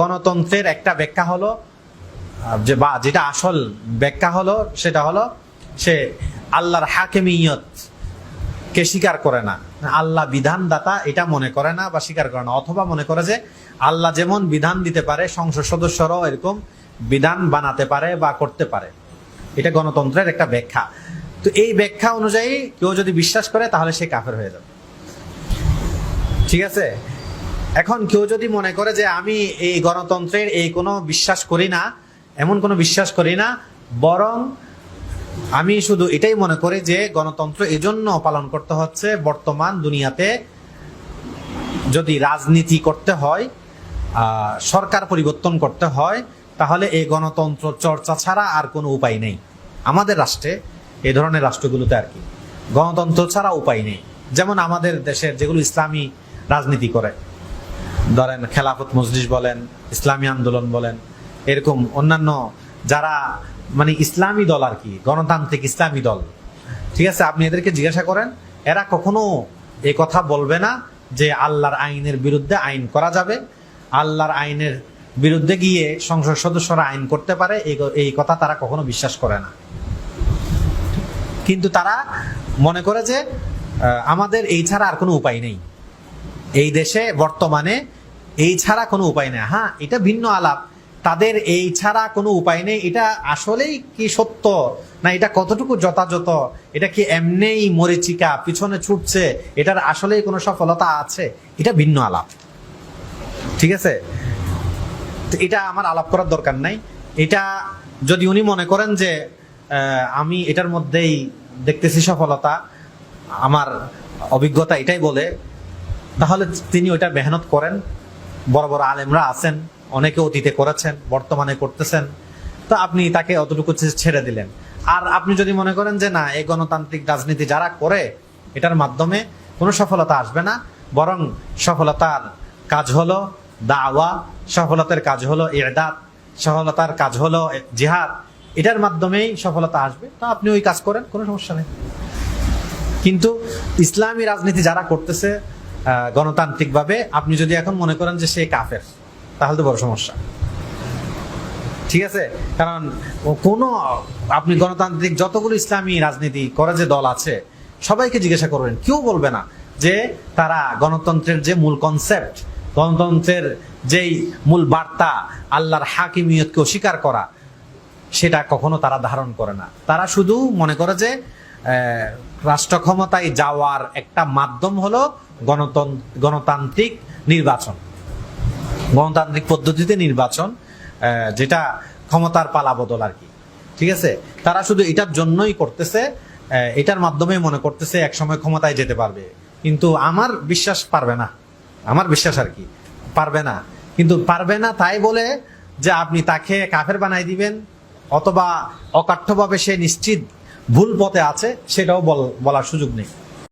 গণতন্ত্রের একটা ব্যাখ্যা হলো যে বা, যেটা আসল ব্যাখ্যা হলো সেটা হলো সে আল্লাহর হাকেমিয়ত কে স্বীকার করে না। আল্লাহ বিধানদাতা এটা মনে করে না বা স্বীকার করে না, অথবা মনে করে যে আল্লাহ যেমন বিধান দিতে পারে, সংসদ সদস্যরাও এরকম বিধান বানাতে পারে বা করতে পারে। এটা গণতন্ত্রের একটা ব্যাখ্যা। তো এই ব্যাখ্যা অনুযায়ী কেউ যদি বিশ্বাস করে তাহলে সে কাফের হয়ে যাবে। ঠিক আছে? এখন কেউ যদি মনে করে যে আমি এই গণতন্ত্রের এই কোনো বিশ্বাস করি না, এমন কোনো বিশ্বাস করি না, বরং আমি শুধু এটাই মনে করি যে গণতন্ত্র এজন্য পালন করতে হচ্ছে বর্তমান দুনিয়াতে যদি রাজনীতি করতে হয় সরকার পরিবর্তন করতে হয়, তাহলে এই গণতন্ত্র চর্চা ছাড়া আর কোনো উপায় নেই। আমাদের রাষ্ট্রে এই ধরনের রাষ্ট্রগুলোতে আর কি গণতন্ত্র ছাড়া উপায় নেই। যেমন আমাদের দেশের যেগুলো ইসলামী রাজনীতি করে ধরেন খেলাফত মজলিস বলেন, ইসলামী আন্দোলন বলেন, এরকম অন্যান্য যারা মানে ইসলামী দল আর কি, গণতান্ত্রিক ইসলামী দল। ঠিক আছে, আপনি এদেরকে জিজ্ঞাসা করেন, এরা কখনো এই কথা বলবে না যে আল্লাহর আইনের বিরুদ্ধে আইন করা যাবে। আল্লাহর আইনের বিরুদ্ধে গিয়ে সংসদ সদস্যরা আইন করতে পারে, এই কথা তারা কখনো বিশ্বাস করে না। কিন্তু তারা মনে করে যে আমাদের এই ছাড়া আর কোনো উপায় নেই। এই দেশে বর্তমানে এই ছাড়া কোনো উপায় নেই। হ্যাঁ এটা ভিন্ন আলাপ। তাদের এই ছাড়া কোনো উপায় নেই। এটা আসলেই কি সত্য? না, এটা কতটুকু যথাযথ? এটা কি এমনিই মরিচিকা, পিছনে ছুটছে? এটার আসলেই কোনো সফলতা আছে? এটা ভিন্ন আলাপ। ঠিক আছে? এটা আমার আলাপ করার দরকার নাই। এটা যদি উনি মনে করেন যে আমি এটার মধ্যেই দেখতেছি সফলতা, আমার অভিজ্ঞতা এটাই বলে, তাহলে তিনি ওইটা মেহনত করেন। বড় বড় আলেমরা আছেন, অনেকে অতীতে করেছেন, বর্তমানে করতেছেন, তো আপনি তাকে অতটুকু ছেড়ে দিলেন। আর আপনি যদি মনে করেন যে না এই গণতান্ত্রিক রাজনীতি যারা করে, এটার মাধ্যমে কোনো সফলতা আসবে না, বরং সফলতার কাজ হলো দাওয়া, সফলতার কাজ হলো ইরদাদ, সফলতার কাজ হলো জিহাদ, এটার মাধ্যমেই সফলতা আসবে, তো আপনি ওই কাজ করেন, কোনো সমস্যা নেই। কিন্তু ইসলামী রাজনীতি যারা করতেছে গণতান্ত্রিক ভাবে আপনি যদি এখন মনে করেন যে সে কাফের, তাহলে তো বড় সমস্যা। ঠিক আছে? কারণ কোনো, আপনি গণতান্ত্রিক যতগুলো ইসলামী রাজনীতি করে যে দল আছে, সবাইকে জিজ্ঞাসা করবেন, কেউ বলবে না যে তারা গণতন্ত্রের যে মূল কনসেপ্ট গণতন্ত্রের যেই মূল বার্তা, আল্লাহর হাকিমিয়তকে অস্বীকার করা, সেটা কখনো তারা ধারণ করে না। তারা শুধু মনে করে যে রাষ্ট্র ক্ষমতায় যাওয়ার একটা মাধ্যম হলো গণতন্ত্র গণতান্ত্রিক নির্বাচন। গণতান্ত্রিক পদ্ধতিতে নির্বাচন যেটা ক্ষমতার পালা বদল আর কি। ঠিক আছে? তারা শুধু এটার জন্যই করতেছে এটার মাধ্যমে মনে করতেছে একসময় ক্ষমতায় যেতে পারবে। কিন্তু আমার বিশ্বাস পারবে না। আমার বিশ্বাস আর কি, পারবে না। কিন্তু পারবে না তাই বলে যে আপনি তাকে কাফের বানাই দিবেন, অথবা অকাঠ্যভাবে সে নিশ্চিত ভুল পথে আছে সেটাও বল- বলার সুযোগ নেই।